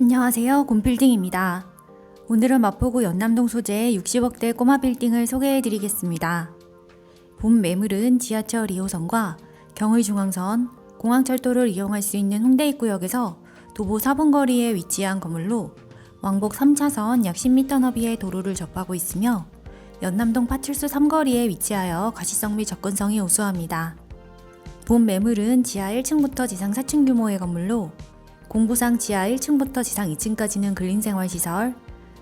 안녕하세요. 곰빌딩입니다. 오늘은 마포구 연남동 소재의 60억대 꼬마 빌딩을 소개해 드리겠습니다. 본 매물은 지하철 2호선과 경의중앙선, 공항철도를 이용할 수 있는 홍대 입구역에서 도보 4분 거리에 위치한 건물로 왕복 3차선 약 10m 너비의 도로를 접하고 있으며 연남동 파출소 3거리에 위치하여 가시성 및 접근성이 우수합니다. 본 매물은 지하 1층부터 지상 4층 규모의 건물로 공부상 지하 1층부터 지상 2층까지는 근린생활시설,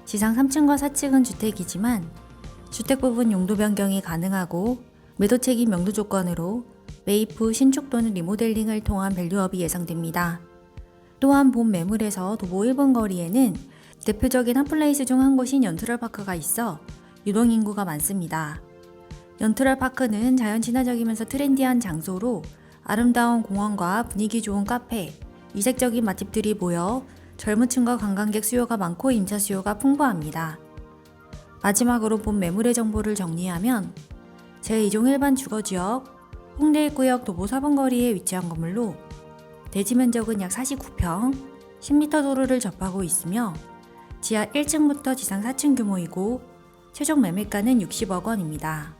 지상 3층과 4층은 주택이지만 주택 부분 용도 변경이 가능하고 매도 책임 명도 조건으로 매입 후 신축 또는 리모델링을 통한 밸류업이 예상됩니다. 또한 본 매물에서 도보 1분 거리에는 대표적인 핫플레이스 중 한 곳인 연트럴파크가 있어 유동인구가 많습니다. 연트럴파크는 자연 친화적이면서 트렌디한 장소로 아름다운 공원과 분위기 좋은 카페, 이색적인 맛집들이 모여 젊은 층과 관광객 수요가 많고 임차 수요가 풍부합니다. 마지막으로 본 매물의 정보를 정리하면 제2종 일반 주거지역 홍대 입구역 도보 4번 거리에 위치한 건물로 대지 면적은 약 49평, 10m 도로를 접하고 있으며 지하 1층부터 지상 4층 규모이고 최종 매매가는 60억 원입니다.